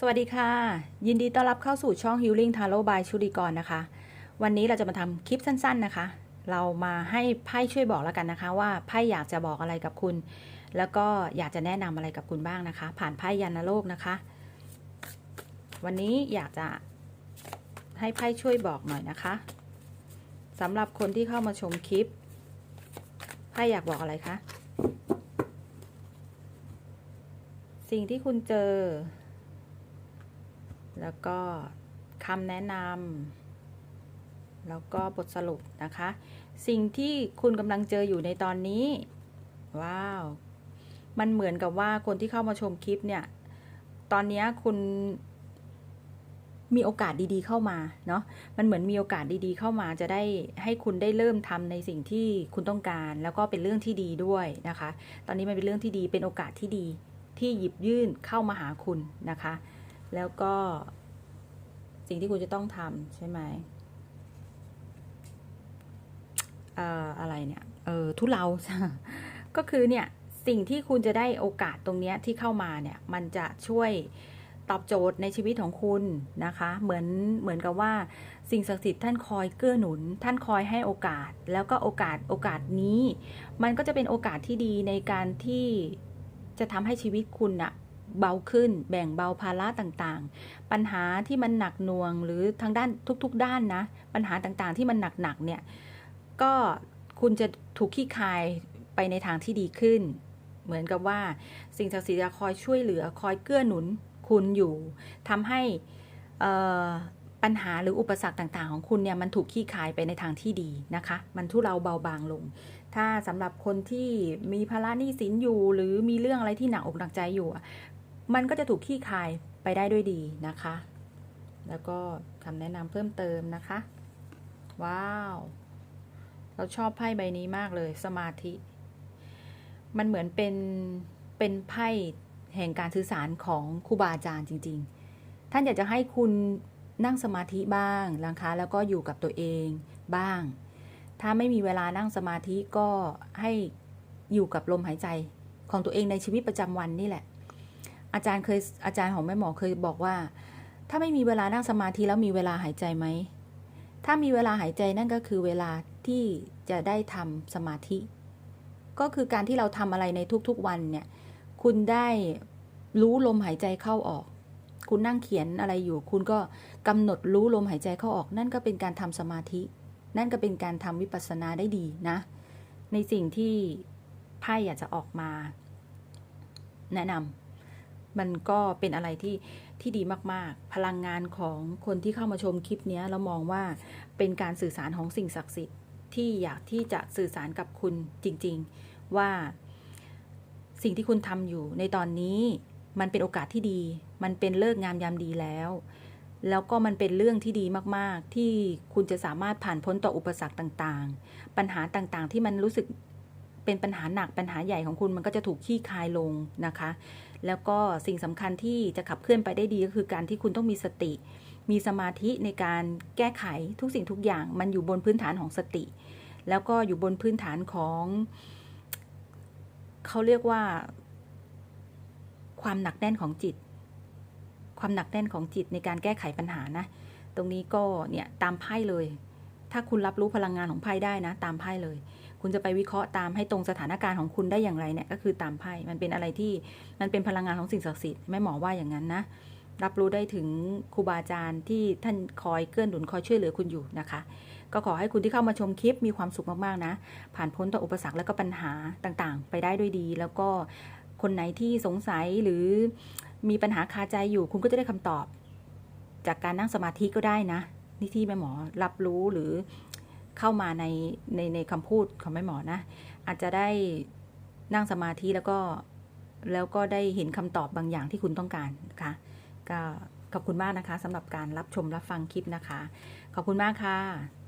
สวัสดีค่ะ ยินดีต้อนรับเข้าสู่ช่อง Healing Tarot by ชุติกรนะคะ วันนี้เราจะมาทำคลิปสั้น ๆนะคะ เรามาให้ไพ่ช่วยบอกแล้วกันนะคะ ว่าไพ่อยากจะบอกอะไรกับคุณ แล้วก็อยากจะแนะนำอะไรกับคุณบ้างนะคะ ผ่านไพ่ยันโลกนะคะ วันนี้อยากจะให้ไพ่ช่วยบอกหน่อยนะคะสำหรับคนที่เข้ามาชมคลิปไพ่อยากบอกอะไรคะสิ่งที่คุณเจอ แล้วก็คำแนะนำแล้วก็บทสรุปนะคะ สิ่งที่คุณกำลังเจออยู่ในตอนนี้ ว้าว มันเหมือนกับว่าคนที่เข้ามาชมคลิปเนี่ย ตอนนี้คุณมีโอกาสดีๆเข้ามาเนาะ มันเหมือนมีโอกาสดีๆเข้ามาจะได้ให้คุณได้เริ่มทำในสิ่งที่คุณต้องการ แล้วก็เป็นเรื่องที่ดีด้วยนะคะ ตอนนี้มันเป็นเรื่องที่ดีเป็นโอกาสที่ดีที่หยิบยื่นเข้ามาหาคุณนะคะ แล้วก็สิ่งที่คุณจะต้องทำใช่ไหมเอ่ออะไรเนี่ย เออทุเลา ก็คือเนี่ยสิ่งที่คุณจะได้โอกาสตรงนี้ที่เข้ามาเนี่ย มันจะช่วยตอบโจทย์ในชีวิตของคุณนะคะ เหมือนเหมือนกับว่า สิ่งศักดิ์สิทธิ์ท่านคอยเกื้อหนุน ท่านคอยให้โอกาส แล้วก็โอกาสโอกาสนี้ มันก็จะเป็นโอกาสที่ดีในการที่จะทำให้ชีวิตคุณอะ เบาขึ้น แบ่งเบาภาระต่างๆ ปัญหาที่มันหนักหน่วงหรือทางด้านทุกๆ ด้านนะ ปัญหาต่างๆที่มันหนักๆเนี่ย ก็คุณจะถูกขี้คายไปในทางที่ดีขึ้น เหมือนกับว่าสิ่งศักดิ์สิทธิ์จะคอยช่วยเหลือคอยเกื้อหนุนคุณอยู่ทำให้ปัญหาหรืออุปสรรคต่างๆ ของคุณเนี่ยมันถูกขี้คายไปในทางที่ดีนะคะ มันทุเราเบาบางลง ถ้าสำหรับคนที่มีภาระหนี้สินอยู่ หรือมีเรื่องอะไรที่หนักอกหนักใจอยู่ มันก็จะถูกขี้คายไปได้ด้วยดีนะคะ แล้วก็คำแนะนำเพิ่มเติมนะคะ ว้าว เราชอบไพ่ใบนี้มากเลย สมาธิ มันเหมือนเป็น เป็นไพ่แห่งการสื่อสารของครูบาอาจารย์จริง ๆ ท่านอยากจะให้คุณนั่งสมาธิบ้างนะคะแล้วก็อยู่กับตัวเองบ้าง ถ้าไม่มีเวลานั่งสมาธิก็ให้อยู่กับลมหายใจของตัวเองในชีวิตประจำวันนี่แหละ อาจารย์เคยอาจารย์ของแม่หมอเคยบอกว่า ถ้าไม่มีเวลานั่งสมาธิแล้วมีเวลาหายใจไหมถ้ามีเวลาหายใจนั่นก็คือเวลาที่จะได้ทำสมาธิ ก็คือการที่เราทำอะไรในทุกๆวันเนี่ย คุณได้รู้ลมหายใจเข้าออก คุณนั่งเขียนอะไรอยู่ คุณก็กำหนดรู้ลมหายใจเข้าออก นั่นก็เป็นการทำสมาธิ นั่นก็เป็นการทำวิปัสสนาได้ดีนะ ในสิ่งที่ไพ่อยากจะออกมา แนะนำ มันก็เป็นอะไรที่ที่ดีมากๆ พลังงานของคนที่เข้ามาชมคลิปนี้เรามองว่าเป็นการสื่อสารของสิ่งศักดิ์สิทธิ์ที่อยากที่จะสื่อสารกับคุณจริง ๆ ว่าสิ่งที่คุณทำอยู่ในตอนนี้มันเป็นโอกาสที่ดี มันเป็นเลิกงามยามดีแล้ว แล้วก็มันเป็นเรื่องที่ดีมากๆ ที่คุณจะสามารถผ่านพ้นต่ออุปสรรคต่างๆ ปัญหาต่างๆ ที่มันรู้สึก เป็นปัญหาหนักปัญหาใหญ่ของคุณมันก็จะถูกขี้คายลงนะคะ แล้วก็สิ่งสำคัญที่จะขับเคลื่อนไปได้ดีก็คือการที่คุณต้องมีสติ มีสมาธิในการแก้ไขทุกสิ่งทุกอย่าง มันอยู่บนพื้นฐานของสติ แล้วก็อยู่บนพื้นฐานของเขาเรียกว่า ความหนักแน่นของจิต ความหนักแน่นของจิตในการแก้ไขปัญหานะ ตรงนี้ก็เนี่ยตามไพ่เลย ถ้าคุณรับรู้พลังงานของไพ่ได้นะ ตามไพ่เลย คุณจะไปวิเคราะห์ตามให้ตรงสถานการณ์ของคุณได้อย่างไรเนี่ยก็คือตามไพ่มันเป็นอะไรที่มันเป็นพลังงานของสิ่งศักดิ์สิทธิ์แม่หมอว่าอย่างนั้นนะรับรู้ได้ถึงครูบาอาจารย์ที่ท่านคอยเกื้อหนุนคอยช่วยเหลือคุณอยู่นะคะ ก็ขอให้คุณที่เข้ามาชมคลิปมีความสุขมากๆนะ ผ่านพ้นต่ออุปสรรคและก็ปัญหาต่างๆ ไปได้ด้วยดี แล้วก็คนไหนที่สงสัยหรือมีปัญหาคาใจอยู่ คุณก็จะได้คำตอบ จากการนั่งสมาธิก็ได้นะนี่ที่แม่หมอรับรู้หรือ เข้ามาในในในคำพูดของแม่หมอนะ อาจจะได้นั่งสมาธิแล้วก็แล้วก็ได้เห็นคำตอบบางอย่างที่คุณต้องการนะคะก็ขอบคุณมากนะคะสำหรับการรับชมรับฟังคลิปนะคะ ขอบคุณมากค่ะ